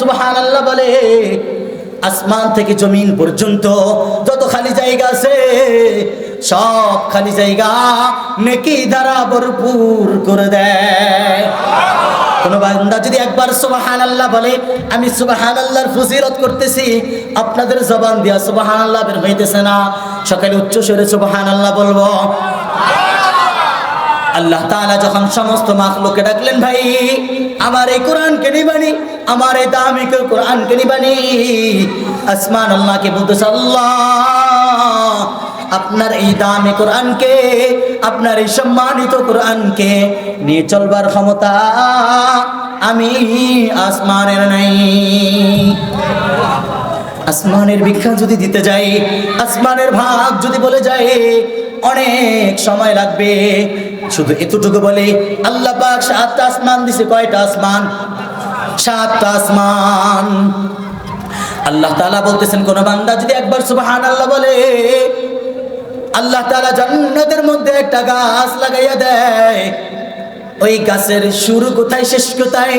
সুবহান আল্লাহ বলে, আসমান থেকে জমিন পর্যন্ত যত খালি জায়গা আছে, সব খালি জায়গা নেকি দ্বারা ভরপুর করে দেয়। কোন বান্দা যদি একবার সুবাহান আল্লাহ বলে, আমি সুবাহান আল্লাহর ফজিলত করতেছি, আপনাদের জবান দিয়া সুবাহান আল্লাহ বের হইতেছে না। সকালে উচ্চ স্বরে সুবাহান আল্লাহ বলব। আল্লাহ তাআলা যখন সমস্ত মাখলুকে ডাকলেন, ভাই, আমার এই কোরআনকে নিবানি আমার এই দামি কোরআনকে নিবানি আসমান আল্লাহকে বলতেছে, আল্লাহ, আপনার এই দামি কোরআনকে, আপনার এই সম্মানিত কোরআনকে নিয়ে চলবার ক্ষমতা আমি আসমানের নাই। আসমানের ভিক্ষা যদি দিতে যাই, আসমানের ভাগ যদি বলে যায় অনেক সময় লাগবে শুধু এতটুকু বলে, আল্লাহ পাক সাতটা আসমান দিছে, কয়টা আসমান? সাতটা আসমান। আল্লাহ তাআলা বলতেছেন, কোন বান্দা যদি একবার সুবহান আল্লাহ বলে, আল্লাহ তাআলা জান্নাতের মধ্যে একটা গাছ লাগাইয়া দেয়। ওই গাছের শুরু কোথায়, শেষ কোথায়,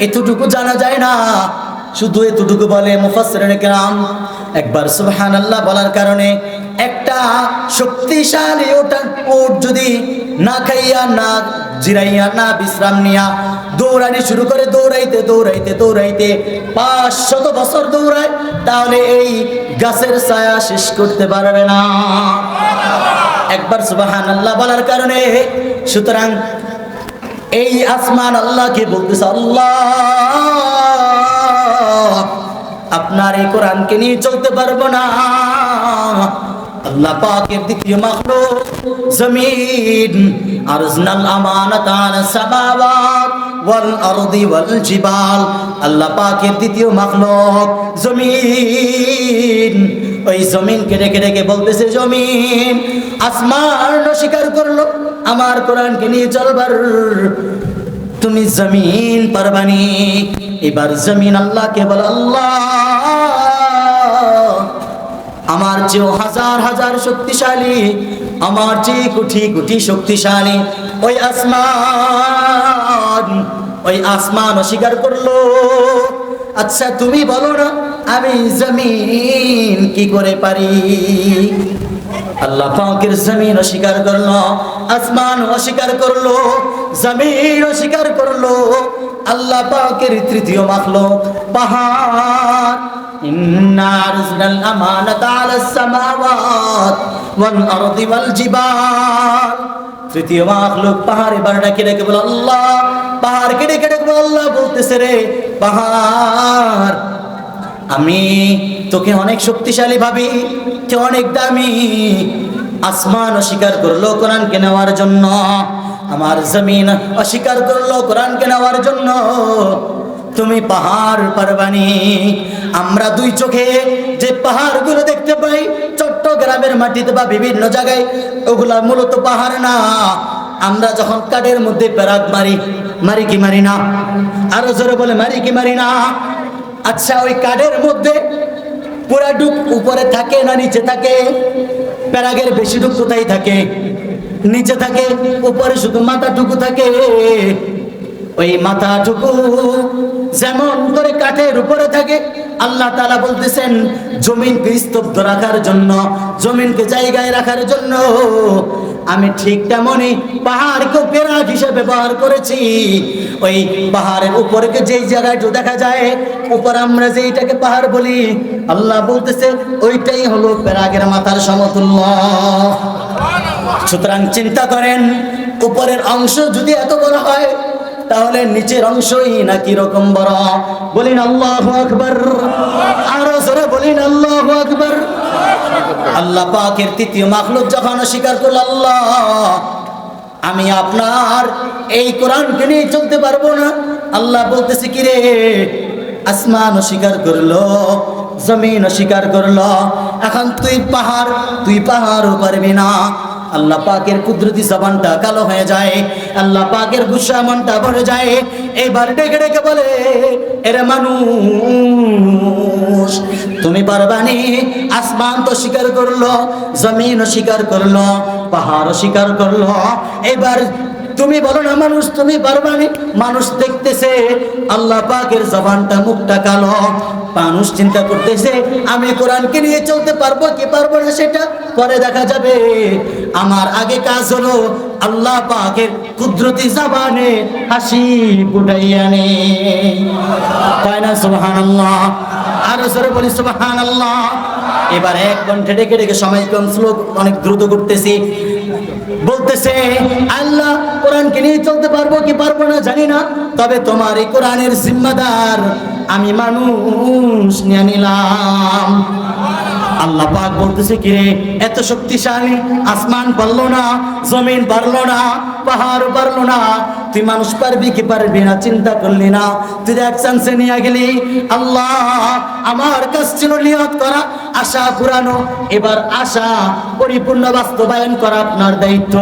এতটুকু জানা যায় না। শুধু এতটুকু বলে, মুফাসসিরিন কিরাম, একবার সুবহানাল্লাহ বলার কারণে একটা শক্তিশালী ওটা উট যদি না খাইয়া, না জিরাইয়া, না বিশ্রাম নিয়া দৌড়ানি শুরু করে দৌড়াইতে দৌড়াইতে দৌড়াইতে পাঁচ শত বছর দৌড়ায়, তাহলে এই গাছের ছায়া শেষ করতে পারবে না। একবার সুবাহান আল্লাহ বলার কারণে সুতরাং এই আসমান আল্লাহকে বলতেছে, আল্লাহ, আপনার এই কোরআনকে নিয়ে চলতে পারব না। আল্লাহ পাকের দ্বিতীয় মাখলুক জমিন, আরজনাল আমানাত আলা সামাওয়াত ওয়াল আরদি ওয়াল জিবাল। আল্লাহ পাকের দ্বিতীয় মাখলুক জমিন। ওই জমিনকে রেখে রেখে বলতেছে, জমিন, আসমান স্বীকার করল, আমার কোরআনকে নিয়ে চলবার। তুমি জমিন পারবানি, এবার জমিন আল্লাহকে বল, আল্লাহ আমার চেয়েও হাজার হাজার শক্তিশালী, আমার চেয়ে কোটি কোটি শক্তিশালী ওই আসমান ওই আসমান অস্বীকার করল। আচ্ছা তুমি বলো না, আমি জমিন কি করে পারি? আল্লাহ পাকের জমিন অস্বীকার করল, আসমান অস্বীকার করল, জমিন অস্বীকার করল। আল্লাহ পাকের তৃতীয় মাখলো পাহাড়। إنا أرسلنا الأمانة على السماوات والأرض والجبال তৃতীয় মাখলুক পাহাড়ে বার ডাকে ডেকে বলে আল্লাহ পাহাড় কেটে কেটে বলে আল্লাহ বলতেছে রে পাহাড় আমি তোকে অনেক শক্তিশালী ভাবি তুই অনেক দামি আসমান অস্বীকার করলো কোরআনকে নেওয়ার জন্য আমার জমিন অস্বীকার করলো কোরআনকে নেওয়ার জন্য তুমি পাহাড় পারবানি। আমরা দুই চোখে যে পাহাড়গুলো দেখতে পাই, চট্টগ্রামের মাটিতে বা বিভিন্ন জায়গায়, ওগুলা মূলত পাহাড় না। আমরা যখন কাঠের মধ্যে প্যারাক মারি মারি কি মারি না? আরও জোরে বলে, মারি কি মারি না? আচ্ছা ওই কাঠের মধ্যে পুরা ডুব উপরে থাকে না নিচে থাকে? প্যারাগের বেশি ডুব কোথায় থাকে। নিচে থাকে, উপরে শুধু মাথাটুকু থাকে। ওই মাথাটুকু যেমন করে কাঠের উপরে থাকে, আল্লাহ তালা বলতেছেন জমিনকে স্তব্ধ রাখার জন্য, জমিনকে জায়গায় রাখার জন্য আমি ঠিক তেমনই পাহাড়কে পেরাক হিসেবে ব্যবহার করেছি। ওই পাহাড়ের উপরকে যেই জায়গাটা দেখা যায়, উপর আমরা যেইটাকে পাহাড় বলি, আল্লাহ বলতেছে, ওইটাই হলো পেরাগের মাথার সমতুল্য। সুতরাং চিন্তা করেন, উপরের অংশ যদি এত বড় হয় তাহলে নিচের অংশই না কি রকম বড়? বলিন আল্লাহ আকবর। আরও জোরে বলিন আল্লাহ আকবর। আল্লাহ পাকের তৃতীয় মাখলুক যখন স্বীকার করল, আল্লাহ, আমি আপনার এই কোরআনকে নিয়ে চলতে পারব না। আল্লাহ বলতেছে, কি রে? আসমান স্বীকার করল, জমিন স্বীকার করল। এখন তুই পাহাড়, তুই পাহাড়ও পারবি না। আল্লাহ পাকের কুদরতি জবানটা কালো হয়ে যায়, আল্লাহ পাকের গুসা মনটা ভরে যায়। এবার ডেকে ডেকে বলে, এরে মানুষ, তুমি পারবানি আসমান তো স্বীকার করল, জমিনও স্বীকার করল, পাহাড়ও স্বীকার করল। এবার তুমি বলো না, মানুষ তুমি পারবানি মানুষ দেখতেছে আল্লাহ পাকের জবানটা মুখটা কালো। মানুষ চিন্তা করতেছে, আমি কোরআনকে নিয়ে চলতে পারব কি পারব না সেটা? পরে দেখা যাবে, আমার আগে কাজ হলো আল্লাহ পাকের কুদরতি জবানে হাসি ফুটাইয়া নে তাই না, সুবহানাল্লাহ? আরও জোরে বলি, সুবহানাল্লাহ। এবার এক ঘণ্টা ডেকে ডেকে সময় কম, শ্লোক অনেক দ্রুত করতেছি। বলতেছে, আল্লাহ কোরআনকে নিয়ে চলতে পারব কি পারব না জানি না, তবে তোমার এই কোরআনের জিম্মাদার আমি মানুষ নিয়ে নিলাম। আল্লাহ পাক বলতেছে, কিরে, এত শক্তিশালী, আসমান পারল না, জমিন পারল না পাহাড় পারল না। তুই মানুষ পারবি কি পারবি না, চিন্তা করলি না। তুই এক চান্সে নিয়ে গেলি। আল্লাহ, আমার কাছ ছিল নিয়ত করা, আশা পুরানো এবার আশা পরিপূর্ণ বাস্তবায়ন করা আপনার দায়িত্ব।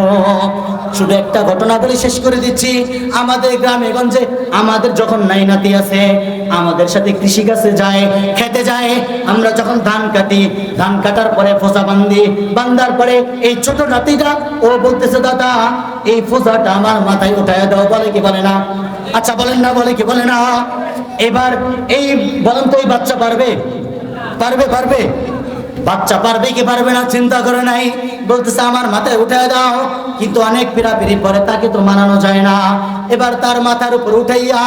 শুধু একটা ঘটনা বলে শেষ করে দিচ্ছি। আমাদের গ্রামে গঞ্জে আমাদের যখন নাই নাতি আছে, আমাদের সাথে কৃষি কাছে যায়, খেতে যায়। আমরা যখন ধান কাটি, ধান কাটার পরে ফোসা বান্ধি বান্ধার পরে এই ছোট নাতিটা, ও বলতেছে, দাদা, এই ফোসাটা আমার মাথায় উঠায় দাও, বলে কি বলে না? আচ্ছা বলেন না, বলে কি বলে না? এবার এই বলেন তো এই বাচ্চা পারবে? পারবে পারবে? বাচ্চা পারবে কি পারবে না, চিন্তা করে নাই। বলতেছে, আমার মাথায় উঠায় দাও। কিন্তু অনেক পিড়াপিড়ি পরে তাকে তো মানানো যায় না। এবার তার মাথার উপর উঠাইয়া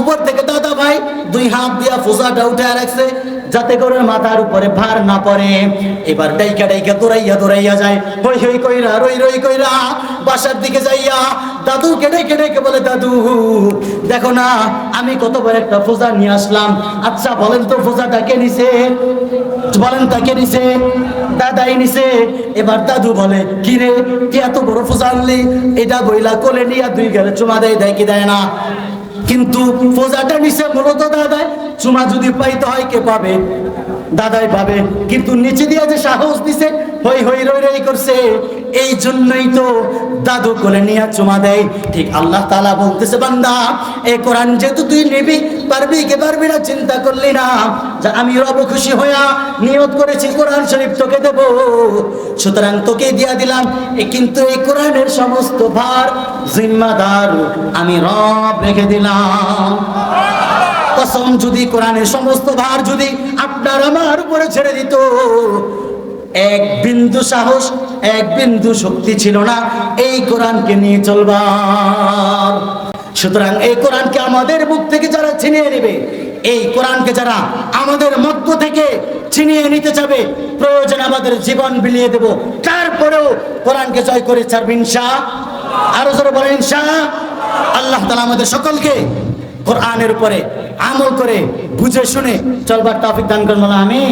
উপর থেকে দাদা ভাই দুই হাত দিয়া ফোসাটা উঠে রাখছে, যাতে করে মাথার উপরে ভার না পড়ে। এবার ডাইকা ডাইকা দৌড়াইয়া দৌড়াইয়া যায়। হই হই কইরা, রই রই কইরা বাসার দিকে যাইয়া দাদু কেটে কেটে কে বলে, দাদু, দেখো না, আমি কত বড় একটা ফোজা নিয়ে আসলাম। আচ্ছা বলেন তো ফোজাটা কে নিছে? বলেন তাকে নিছে? দাদাই নিছে। এবার দাদু বলে কি রে কি এত বড় ফোজা আনলি? এটা বইলা কোলে নিয়ে দুই গেলে চুমা দেয় দেয় কি দেয় না। কিন্তু পূজাটা নিচে মূলত দাদাই, চুমা যদি পাইতে হয় কে পাবে? দাদাই পাবে। কিন্তু নিচে দিয়ে যে সাহস দিছে, হই হই রই রই করছে। এই জন্যই তো দাদু কোলে নিয়ে চুমা দেয়। ঠিক আল্লাহ তাআলা বলতেছে, বান্দা এই কোরআন যেহেতু তুই নিবি, পারবি কে পারবি না চিন্তা করলি না। যে আমি রব খুশি হইয়া নিয়ত করেছি, কোরআন শরীফ তোকে দেব। সুতরাং তোকে দিয়া দিলাম। এ কিন্তু এই কোরআনের সমস্ত ভার জিম্মাদার আমি রব রেখে দিলাম। কসম যদি কোরআনের সমস্ত ভার যদি আপনার আমার উপরে ছেড়ে দিত এক বিন্দু সাহস, এক বিন্দু শক্তি ছিল না। এই কোরআনকে নিয়ে চলবার। সুতরাং এই কোরআনকে আমাদের বুক থেকে যারা ছিনিয়ে নেবে, এই কোরআনকে যারা আমাদের মধ্য থেকে ছিনিয়ে নিতে যাবে প্রয়োজন আমাদের জীবন বিলিয়ে দেব। তারপরেও কোরআনকে জয় করে ছাড়বে ইনশা আরও জোরে বলেন, ইনশা আল্লাহ। তালা আমাদের সকলকে কোরআনের উপরে আমল করে বুঝে শুনে চলবার টপিক দান করব আমি